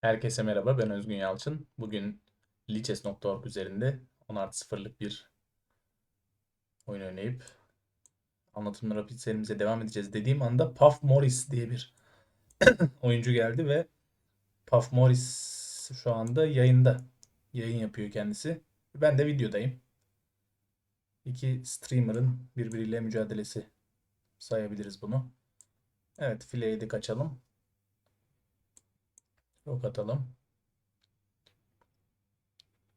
Herkese merhaba, ben Özgün Yalçın. Bugün Lichess.org üzerinde 10 artı 0'lık bir oyun oynayıp anlatımlı rapid serimize devam edeceğiz. Dediğim anda Puff Morris diye bir oyuncu geldi ve Puff Morris şu anda yayında. Yayın yapıyor kendisi. Ben de videodayım. İki streamer'ın birbiriyle mücadelesi sayabiliriz bunu. Evet, fileye de kaçalım. Ok atalım.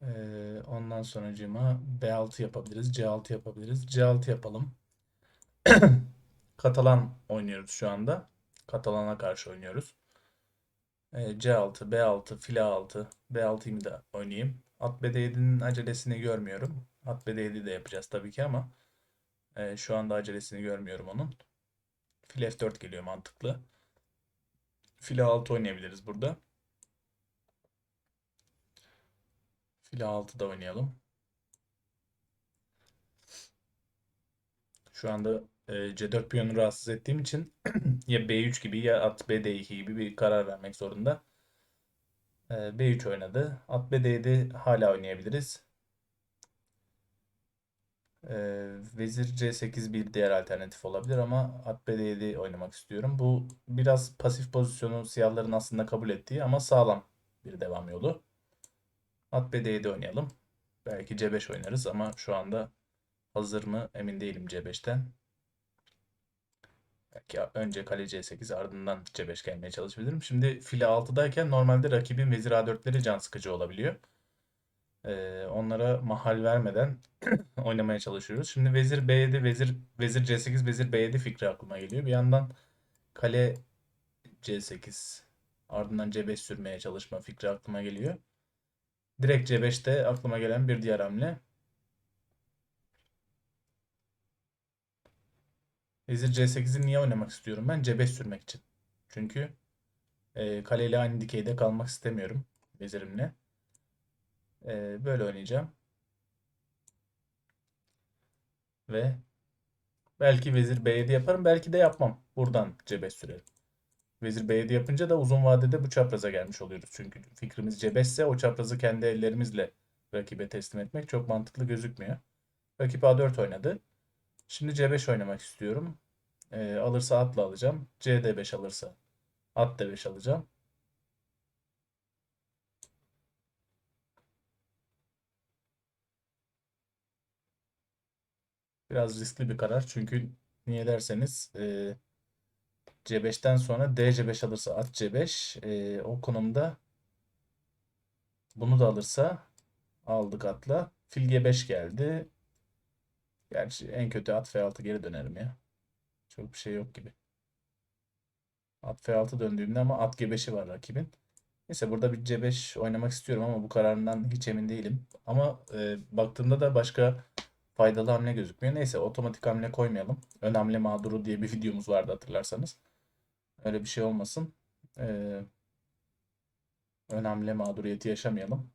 Ee, ondan sonracığıma B6 yapabiliriz. C6 yapabiliriz. C6 yapalım. Katalan oynuyoruz şu anda. Katalan'a karşı oynuyoruz. Ee, C6, B6, file A6, B6'yı da oynayayım. At B7'nin acelesini görmüyorum. At B7 de yapacağız tabii ki ama e, şu anda acelesini görmüyorum onun. File F4 geliyor mantıklı. File A6 oynayabiliriz burada. File 6'da oynayalım. Şu anda e, C4 piyonu rahatsız ettiğim için ya B3 gibi ya at BD2 gibi bir karar vermek zorunda. E, B3 oynadı. At BD7 hala oynayabiliriz. E, Vezir C8 bir diğer alternatif olabilir ama at BD7 oynamak istiyorum. Bu biraz pasif pozisyonu siyahların aslında kabul ettiği ama sağlam bir devam yolu. At B7 oynayalım. Belki C5 oynarız ama şu anda hazır mı emin değilim C5'ten. Belki önce kale C8 ardından C5 gelmeye çalışabilirim. Şimdi file 6'dayken normalde rakibin vezir A4'leri can sıkıcı olabiliyor. Ee, onlara mahal vermeden oynamaya çalışıyoruz. Şimdi vezir B7, vezir vezir C8, vezir B7 fikri aklıma geliyor. Bir yandan kale C8 ardından C5 sürmeye çalışma fikri aklıma geliyor. Direkt C5'te aklıma gelen bir diğer hamle. Vezir C8'i niye oynamak istiyorum ben? C5 sürmek için. Çünkü e, kaleyle aynı dikeyde kalmak istemiyorum vezirimle. E, böyle oynayacağım. Ve belki vezir B7 yaparım. Belki de yapmam. Buradan C5 sürerim. Vezir B7 yapınca da uzun vadede bu çapraza gelmiş oluyoruz. Çünkü fikrimiz C5 ise o çaprazı kendi ellerimizle rakibe teslim etmek çok mantıklı gözükmüyor. Rakip A4 oynadı. Şimdi C5 oynamak istiyorum. Ee, alırsa atla alacağım. CD5 alırsa at D5 alacağım. Biraz riskli bir karar. Çünkü niye derseniz e, C5'ten sonra D C5 alırsa at C5 e, o konumda bunu da alırsa aldık atla. Fil G5 geldi. Gerçi en kötü at F6 geri dönerim ya. Çok bir şey yok gibi. At F6 döndüğümde ama at G5'i var rakibin. Neyse burada bir C5 oynamak istiyorum ama bu kararından hiç emin değilim. Ama e, baktığımda da başka faydalı hamle gözükmüyor. Neyse otomatik hamle koymayalım. Ön hamle mağduru diye bir videomuz vardı hatırlarsanız. Öyle bir şey olmasın. Ee, ön hamle mağduriyeti yaşamayalım.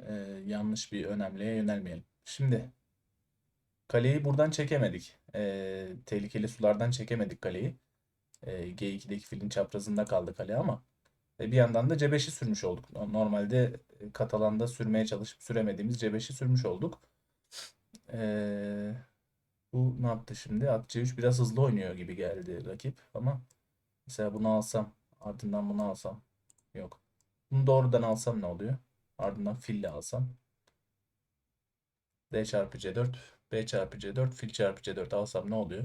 Ee, yanlış bir ön hamleye yönelmeyelim. Şimdi kaleyi buradan çekemedik. Ee, tehlikeli sulardan çekemedik kaleyi. Ee, G2'deki filin çaprazında kaldı kale ama e, bir yandan da C5'i sürmüş olduk. Normalde e, Katalan'da sürmeye çalışıp süremediğimiz C5'i sürmüş olduk. Ee, bu ne yaptı şimdi? At C3 biraz hızlı oynuyor gibi geldi rakip ama mesela bunu alsam ardından bunu alsam yok. Bunu doğrudan alsam ne oluyor? Ardından fille alsam D çarpı C4 B çarpı C4 fil çarpı C4 alsam ne oluyor?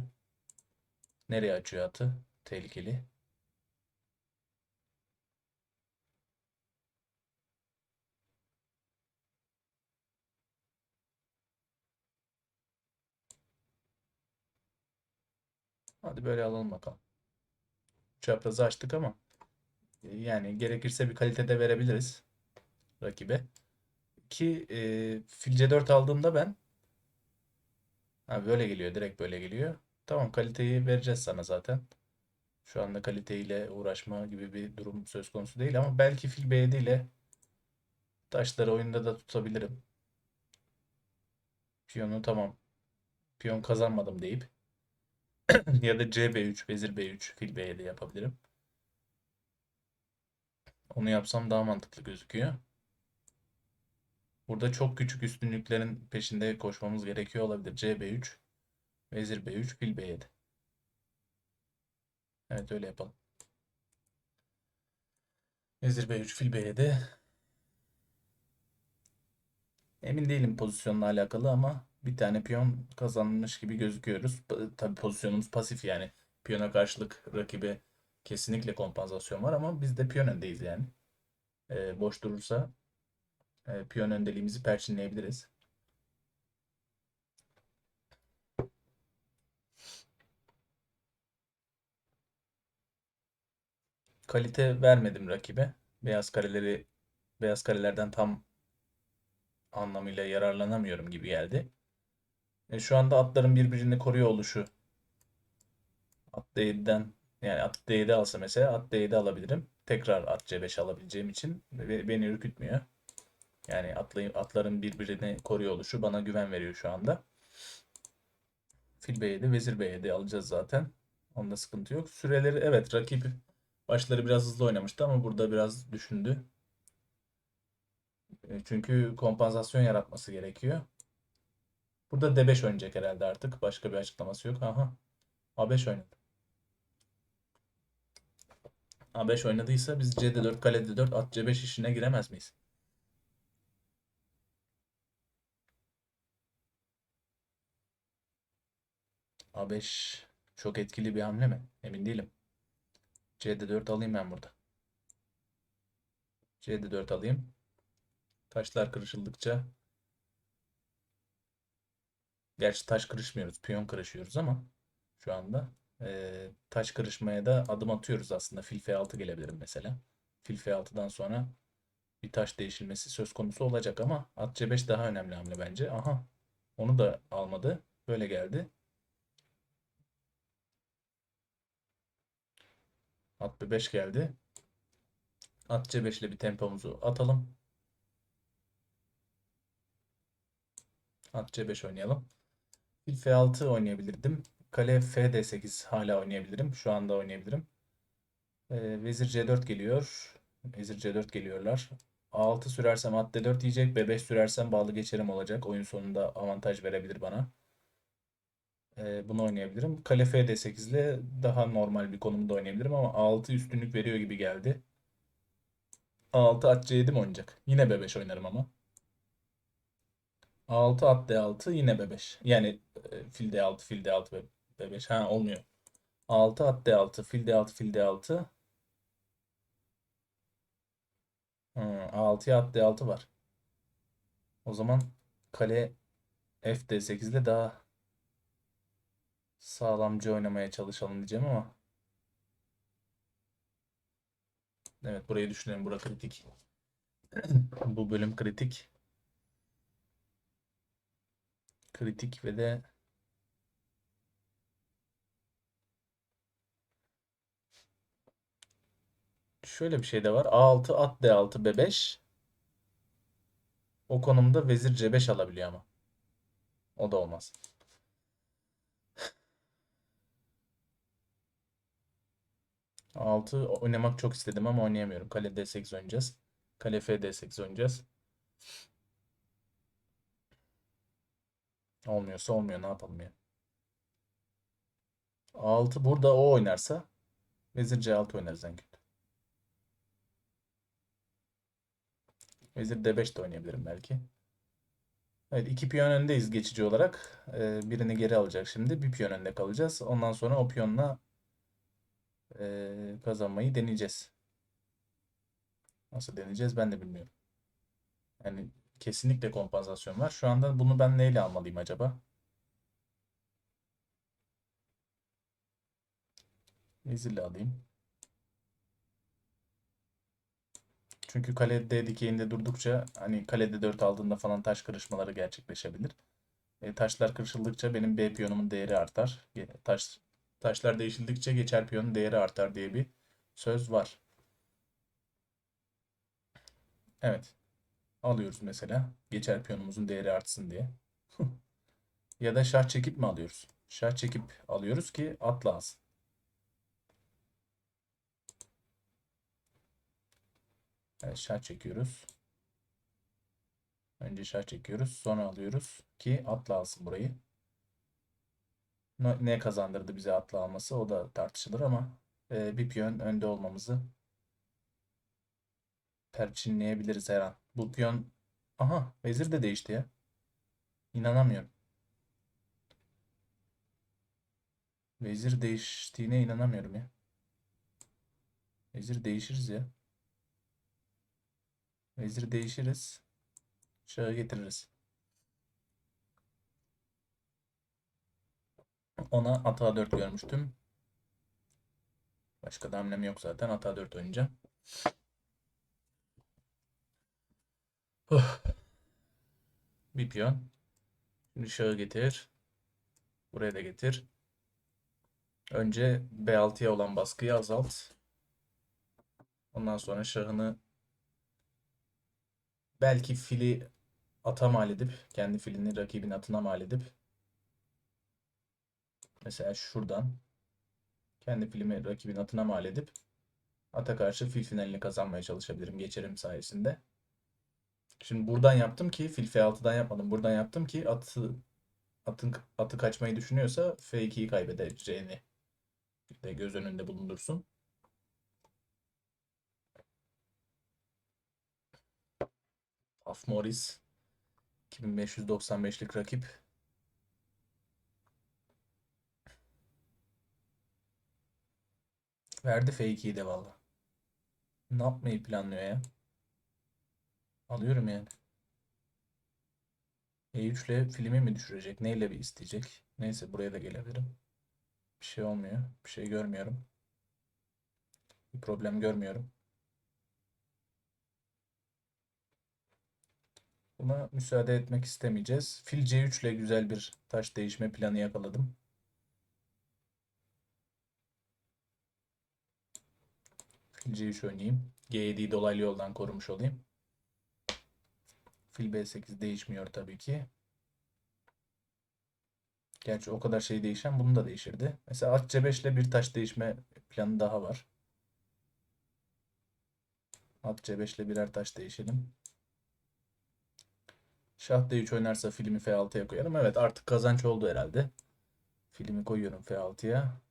Nereye açıyor atı? Tehlikeli. Hadi böyle alalım bakalım. Çaprazı açtık ama e, yani gerekirse bir kalitede verebiliriz rakibe. Ki e, fil C4 aldığımda ben ha, böyle geliyor. Direkt böyle geliyor. Tamam kaliteyi vereceğiz sana zaten. Şu anda kaliteyle uğraşma gibi bir durum söz konusu değil ama belki fil B7 ile taşları oyunda da tutabilirim. Piyonu tamam. Piyon kazanmadım deyip ya da CB3, vezir B3, fil B7 yapabilirim. Onu yapsam daha mantıklı gözüküyor. Burada çok küçük üstünlüklerin peşinde koşmamız gerekiyor olabilir. CB3, Vezir B3, Fil B7. Evet öyle yapalım. Vezir B3, Fil B7. Emin değilim pozisyonla alakalı ama bir tane piyon kazanmış gibi gözüküyoruz. Tabii pozisyonumuz pasif yani. Piyona karşılık rakibe kesinlikle kompansasyon var ama biz de piyon öndeyiz yani. Ee, boş durursa e, piyon öndeliğimizi perçinleyebiliriz. Kalite vermedim rakibe. Beyaz kareleri beyaz karelerden tam anlamıyla yararlanamıyorum gibi geldi. E, şu anda atların birbirini koruyor oluşu at D7'den yani at D7 alsa mesela at D7 alabilirim. Tekrar at C5 alabileceğim için beni ürkütmüyor. Yani atlayı, atların birbirini koruyor oluşu bana güven veriyor şu anda. Fil B7, Vezir B7 alacağız zaten. Onda sıkıntı yok. Süreleri evet rakip başları biraz hızlı oynamıştı ama burada biraz düşündü. E, Çünkü kompansasyon yaratması gerekiyor. Burada D5 oynayacak herhalde artık. Başka bir açıklaması yok. Aha. A5 oynadı. A5 oynadıysa biz CD4, kale D4, at C5 işine giremez miyiz? A5 çok etkili bir hamle mi? Emin değilim. CD4 alayım ben burada. CD4 alayım. Taşlar kırışıldıkça Gerçi taş kırışmıyoruz. Piyon kırışıyoruz ama şu anda eee, taş kırışmaya da adım atıyoruz aslında. Fil F6 gelebilirim mesela. Fil F6'dan sonra bir taş değişilmesi söz konusu olacak ama at C5 daha önemli hamle bence. Aha. Onu da almadı. Böyle geldi. At B5 geldi. At C5 ile bir tempomuzu atalım. At C5 oynayalım. Fil F6 oynayabilirdim. Kale FD8 hala oynayabilirim. Şu anda oynayabilirim. Ee, Vezir C4 geliyor. Vezir C4 geliyorlar. A6 sürersem at D4 yiyecek. B5 sürersem bağlı geçerim olacak. Oyun sonunda avantaj verebilir bana. Ee, bunu oynayabilirim. Kale FD8 ile daha normal bir konumda oynayabilirim ama A6 üstünlük veriyor gibi geldi. A6 at C7 mi oynayacak? Yine B5 oynarım ama. A6 at D6 yine B5. Yani e, fil D6 fil D6 ve B5. Ha olmuyor. A6 at D6 fil D6 fil D6. Hı, A6'ya at D6 var. O zaman kale F D8 ile daha sağlamcı oynamaya çalışalım diyeceğim ama. Evet burayı düşünelim. Bura kritik. Bu bölüm kritik. Kritik ve de şöyle bir şey de var. A6 at D6 B5. O konumda vezir C5 alabiliyor ama. O da olmaz. A6 oynamak çok istedim ama oynayamıyorum. Kale D8 oynayacağız. Kale F D8 oynayacağız. Olmuyorsa olmuyor. Ne yapalım ya? A6 burada o oynarsa vezir C6 oynarız en kötü. Vezir D5 de oynayabilirim belki. Evet iki piyon öndeyiz geçici olarak. Ee, birini geri alacak şimdi. Bir piyon önde kalacağız. Ondan sonra o piyonla e, kazanmayı deneyeceğiz. Nasıl deneyeceğiz ben de bilmiyorum. Yani kesinlikle kompansasyon var. Şu anda bunu ben neyle almalıyım acaba? Vezirle alayım. Çünkü kale D dikeyinde durdukça hani kalede 4 aldığında falan taş kırışmaları gerçekleşebilir. E, taşlar kırışıldıkça benim B piyonumun değeri artar. Taş taşlar değişildikçe geçer piyonun değeri artar diye bir söz var. Evet. Alıyoruz mesela. Geçer piyonumuzun değeri artsın diye. Ya da şah çekip mi alıyoruz? Şah çekip alıyoruz ki at lazım. Evet, şah çekiyoruz. Önce şah çekiyoruz. Sonra alıyoruz ki atla alsın burayı. Ne kazandırdı bize atla alması o da tartışılır ama e, bir piyon önde olmamızı perçinleyebiliriz her an. Bu piyon aha vezir de değişti ya. İnanamıyorum. Vezir değiştiğine inanamıyorum ya. Vezir değişiriz ya. Vezir değişiriz. Şahı getiririz. Ona ata 4 görmüştüm. Başka da hamlem yok zaten. Ata 4 oynayacağım. Oh. Bir piyon. Şimdi şahı getir. Buraya da getir. Önce B6'ya olan baskıyı azalt. Ondan sonra şahını belki fili ata mal edip kendi filini rakibin atına mal edip mesela şuradan kendi filimi rakibin atına mal edip ata karşı fil finalini kazanmaya çalışabilirim geçerim sayesinde. Şimdi buradan yaptım ki fil F6'dan yapmadım. Buradan yaptım ki atı atın atı kaçmayı düşünüyorsa F2'yi kaybedeceğini de göz önünde bulundursun. Af Morris 2595'lik rakip. Verdi F2'yi de valla. Ne yapmayı planlıyor ya? Alıyorum yani. E3 ile filmi mi düşürecek? Neyle bir isteyecek? Neyse buraya da gelebilirim. Bir şey olmuyor. Bir şey görmüyorum. Bir problem görmüyorum. Buna müsaade etmek istemeyeceğiz. Fil C3 ile güzel bir taş değişme planı yakaladım. Fil C3 oynayayım. G7'yi dolaylı yoldan korumuş olayım. Fil B8 değişmiyor tabii ki. Gerçi o kadar şey değişen bunu da değişirdi. Mesela at C5 ile bir taş değişme planı daha var. At C5 ile birer taş değişelim. Şah D3 oynarsa filmi F6'ya koyarım. Evet artık kazanç oldu herhalde. Filmi koyuyorum F6'ya.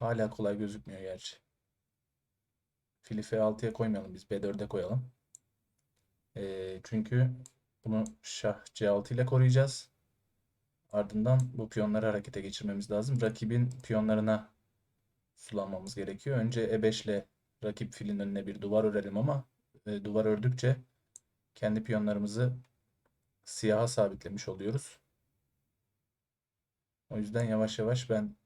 Hala kolay gözükmüyor gerçi. Fili F6'ya koymayalım biz. B4'e koyalım. E, çünkü bunu şah C6 ile koruyacağız. Ardından bu piyonları harekete geçirmemiz lazım. Rakibin piyonlarına sulanmamız gerekiyor. Önce E5 ile rakip filin önüne bir duvar örelim ama e, duvar ördükçe kendi piyonlarımızı siyaha sabitlemiş oluyoruz. O yüzden yavaş yavaş ben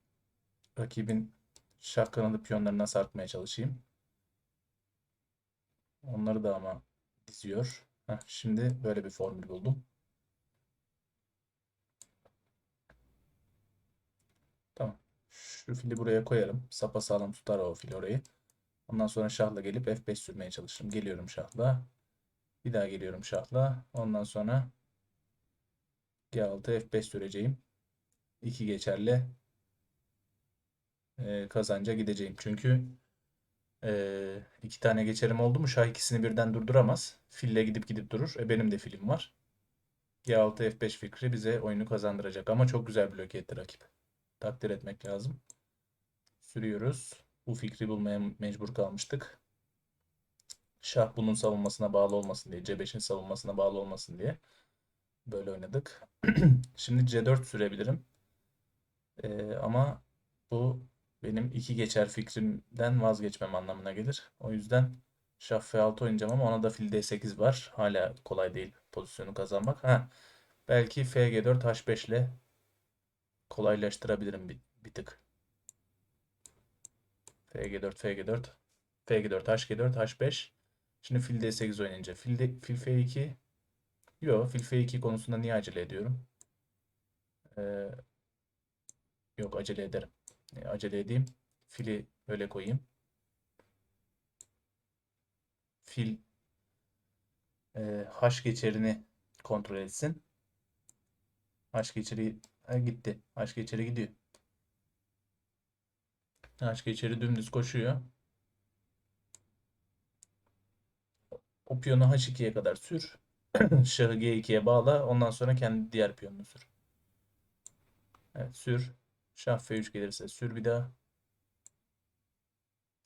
rakibin şah kanadı piyonlarına sarkmaya çalışayım. Onları da ama diziyor. Heh, şimdi böyle bir formül buldum. Tamam. Şu fili buraya koyarım. Sapa sağlam tutar o fil orayı. Ondan sonra şahla gelip F5 sürmeye çalışırım. Geliyorum şahla. Bir daha geliyorum şahla. Ondan sonra G6 F5 süreceğim. 2 geçerli e, kazanca gideceğim. Çünkü e, iki tane geçerim oldu mu şah ikisini birden durduramaz. Fille gidip gidip durur. E, benim de filim var. G6 F5 fikri bize oyunu kazandıracak. Ama çok güzel bloke etti rakip. Takdir etmek lazım. Sürüyoruz. Bu fikri bulmaya mecbur kalmıştık. Şah bunun savunmasına bağlı olmasın diye. C5'in savunmasına bağlı olmasın diye. Böyle oynadık. Şimdi C4 sürebilirim. Ee, ama bu benim iki geçer fikrimden vazgeçmem anlamına gelir. O yüzden şah F6 oynayacağım ama ona da fil D8 var. Hala kolay değil pozisyonu kazanmak. Ha, belki FG4 H5 ile kolaylaştırabilirim bir, bir tık. FG4 FG4 FG4 HG4 H5 Şimdi fil D8 oynayınca fil, de, fil F2 Yok fil F2 konusunda niye acele ediyorum? Ee, yok acele ederim. E, acele edeyim. Fili öyle koyayım. Fil e, haş geçerini kontrol etsin. Haş geçeri ha, gitti. Haş geçeri gidiyor. Haş geçeri dümdüz koşuyor. O piyonu H2'ye kadar sür. Şahı G2'ye bağla. Ondan sonra kendi diğer piyonunu sür. Evet sür. Şah F3 gelirse sür bir daha.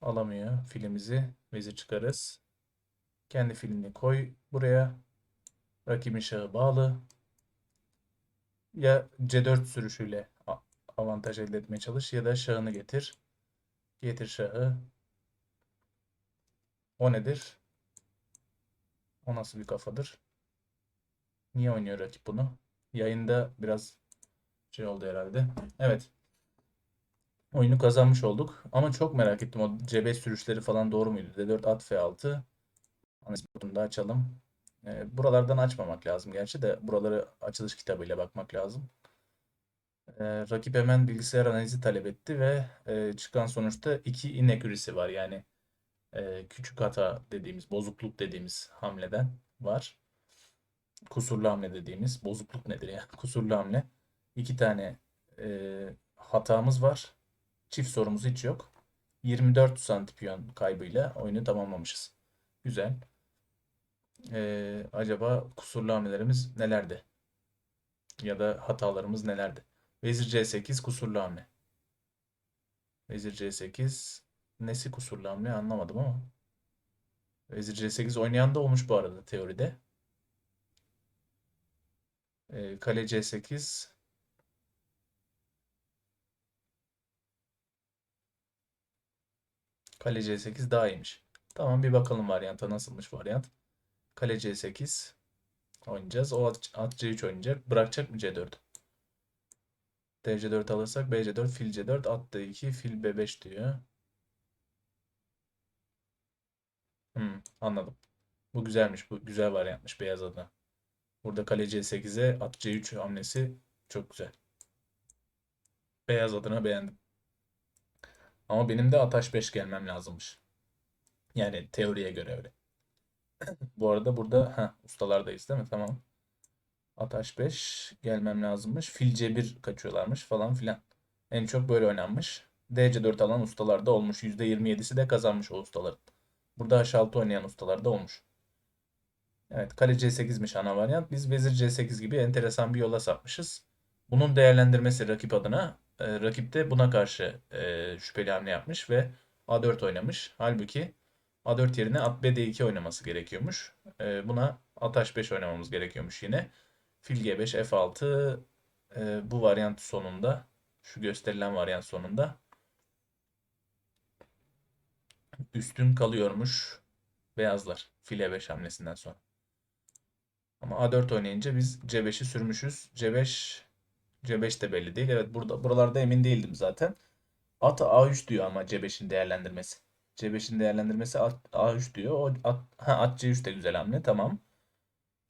Alamıyor filimizi. Vezir çıkarız. Kendi filini koy buraya. Rakibin şahı bağlı. Ya C4 sürüşüyle avantaj elde etmeye çalış ya da şahını getir. Getir şahı. O nedir? O nasıl bir kafadır? Niye oynuyor rakip bunu? Yayında biraz şey oldu herhalde. Evet. Oyunu kazanmış olduk. Ama çok merak ettim o C5 sürüşleri falan doğru muydu? D4 at F6. Bunu da açalım. Ee, buralardan açmamak lazım gerçi de buraları açılış kitabıyla bakmak lazım. Ee, rakip hemen bilgisayar analizi talep etti ve e, çıkan sonuçta iki inaccuracy var. Yani e, küçük hata dediğimiz, bozukluk dediğimiz hamleden var. Kusurlu hamle dediğimiz, bozukluk nedir ya? Kusurlu hamle. İki tane e, hatamız var. Çift sorumuz hiç yok. 24 santipiyon kaybıyla oyunu tamamlamışız. Güzel. Ee, acaba kusurlu hamlelerimiz nelerdi? Ya da hatalarımız nelerdi? Vezir C8 kusurlu hamle. Vezir C8 nesi kusurlu hamle anlamadım ama. Vezir C8 oynayan da olmuş bu arada teoride. Ee, kale C8 Kale C8 daha iyiymiş. Tamam bir bakalım varyanta nasılmış varyant. Kale C8 oynayacağız. O at, at C3 oynayacak. Bırakacak mı C4? DC4 alırsak BC4, fil C4, at D2, fil B5 diyor. Hmm, anladım. Bu güzelmiş. Bu güzel varyantmış beyaz adına. Burada kale C8'e at C3 hamlesi çok güzel. Beyaz adına beğendim. Ama benim de at H5 gelmem lazımmış. Yani teoriye göre öyle. Bu arada burada ha ustalardayız değil mi? Tamam. At H5 gelmem lazımmış. Fil C1 kaçıyorlarmış falan filan. En çok böyle oynanmış. DC4 alan ustalarda olmuş. %27'si de kazanmış o ustaların. Burada H6 oynayan ustalar da olmuş. Evet kale C8'miş ana varyant. Biz vezir C8 gibi enteresan bir yola sapmışız. Bunun değerlendirmesi rakip adına. E, rakip de buna karşı e, şüpheli hamle yapmış ve A4 oynamış. Halbuki A4 yerine at B2 oynaması gerekiyormuş. E, buna at H5 oynamamız gerekiyormuş yine. Fil G5 F6 e, bu varyant sonunda şu gösterilen varyant sonunda üstün kalıyormuş beyazlar fil E5 hamlesinden sonra. Ama A4 oynayınca biz C5'i sürmüşüz. C5 C5 de belli değil. Evet burada buralarda emin değildim zaten. At A3 diyor ama C5'in değerlendirmesi. C5'in değerlendirmesi at A3 diyor. O at, ha, at C3 de güzel hamle. Tamam.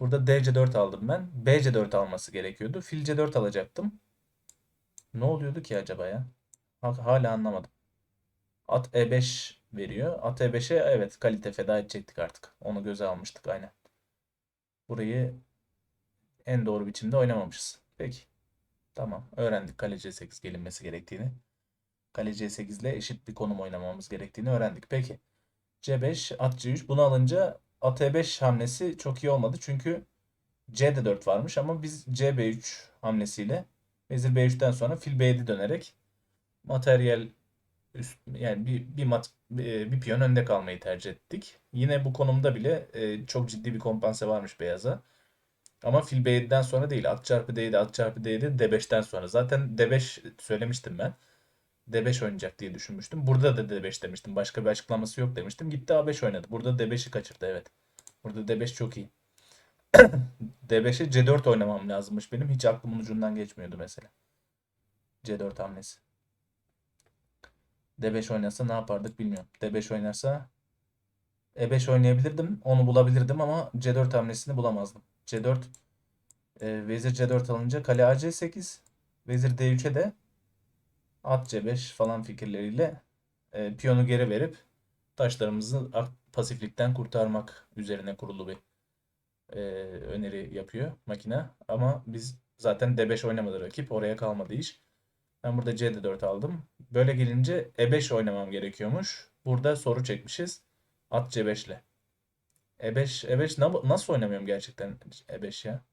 Burada DC4 aldım ben. BC4 alması gerekiyordu. Fil C4 alacaktım. Ne oluyordu ki acaba ya? Hala anlamadım. At E5 veriyor. At E5'e evet kalite feda edecektik artık. Onu göze almıştık aynen. Burayı en doğru biçimde oynamamışız. Peki. Tamam. Öğrendik kale C8 gelinmesi gerektiğini. Kale C8 ile eşit bir konum oynamamız gerektiğini öğrendik. Peki. C5, at C3. Bunu alınca at E5 hamlesi çok iyi olmadı. Çünkü C'de 4 varmış ama biz CB3 hamlesiyle vezir B3'ten sonra fil B7 dönerek materyal üst, yani bir bir mat bir, bir piyon önde kalmayı tercih ettik. Yine bu konumda bile e, çok ciddi bir kompanse varmış beyaza. Ama fil B7'den sonra değil. At çarpı D7, at çarpı D7 D5'ten sonra. Zaten D5 söylemiştim ben. D5 oynayacak diye düşünmüştüm. Burada da D5 demiştim. Başka bir açıklaması yok demiştim. Gitti A5 oynadı. Burada D5'i kaçırdı evet. Burada D5 çok iyi. D5'e C4 oynamam lazımmış benim. Hiç aklımın ucundan geçmiyordu mesela. C4 hamlesi. D5 oynasa ne yapardık bilmiyorum. D5 oynarsa E5 oynayabilirdim. Onu bulabilirdim ama C4 hamlesini bulamazdım. C4 e, vezir C4 alınca kale AC8 vezir D3'e de at C5 falan fikirleriyle e, piyonu geri verip taşlarımızı pasiflikten kurtarmak üzerine kurulu bir e, öneri yapıyor makine. Ama biz zaten D5 oynamadı rakip. Oraya kalmadı iş. Ben burada C4 aldım. Böyle gelince E5 oynamam gerekiyormuş. Burada soru çekmişiz. At C5 ile. E5 E5 na- nasıl oynamıyorum gerçekten E5 ya?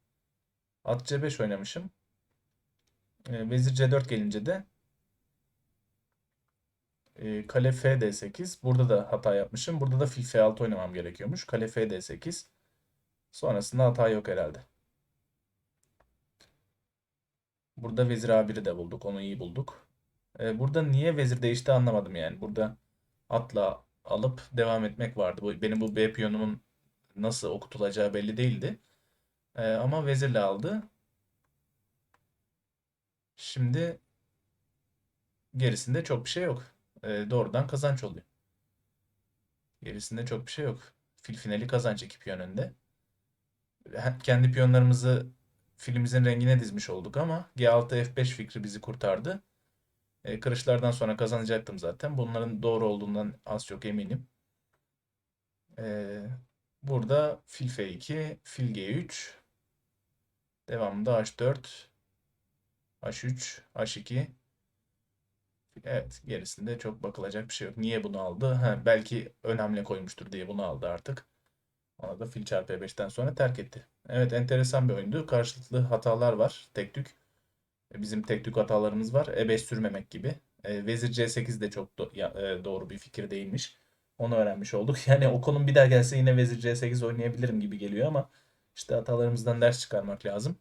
At C5 oynamışım. E, Vezir C4 gelince de e, kale F D8. Burada da hata yapmışım. Burada da fil F6 oynamam gerekiyormuş. Kale F D8. Sonrasında hata yok herhalde. Burada vezir A1'i de bulduk. Onu iyi bulduk. E, burada niye vezir değişti anlamadım yani. Burada atla alıp devam etmek vardı. Bu, benim bu B piyonumun nasıl okutulacağı belli değildi. E, ama vezirle aldı. Şimdi gerisinde çok bir şey yok. E, doğrudan kazanç oluyor. Gerisinde çok bir şey yok. Fil finali kazanç iki piyon Kendi piyonlarımızı filimizin rengine dizmiş olduk ama G6 F5 fikri bizi kurtardı. E, kırışlardan sonra kazanacaktım zaten. Bunların doğru olduğundan az çok eminim. E, burada fil F2, fil G3, devamında H4, H3, H2. Evet, gerisinde çok bakılacak bir şey yok. Niye bunu aldı? Ha, belki ön hamle koymuştur diye bunu aldı artık. Ona da fil çarpı E5'ten sonra terk etti. Evet, enteresan bir oyundu. Karşılıklı hatalar var. Tek tük. E, Bizim tek tük hatalarımız var. E5 sürmemek gibi. E, Vezir C8 de çok do- ya- e, doğru bir fikir değilmiş. Onu öğrenmiş olduk. Yani o konum bir daha gelse yine Vezir C8 oynayabilirim gibi geliyor ama işte hatalarımızdan ders çıkarmak lazım.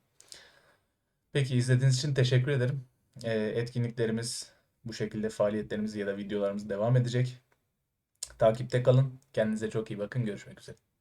Peki izlediğiniz için teşekkür ederim. E, etkinliklerimiz bu şekilde faaliyetlerimiz ya da videolarımız devam edecek. Takipte kalın. Kendinize çok iyi bakın. Görüşmek üzere.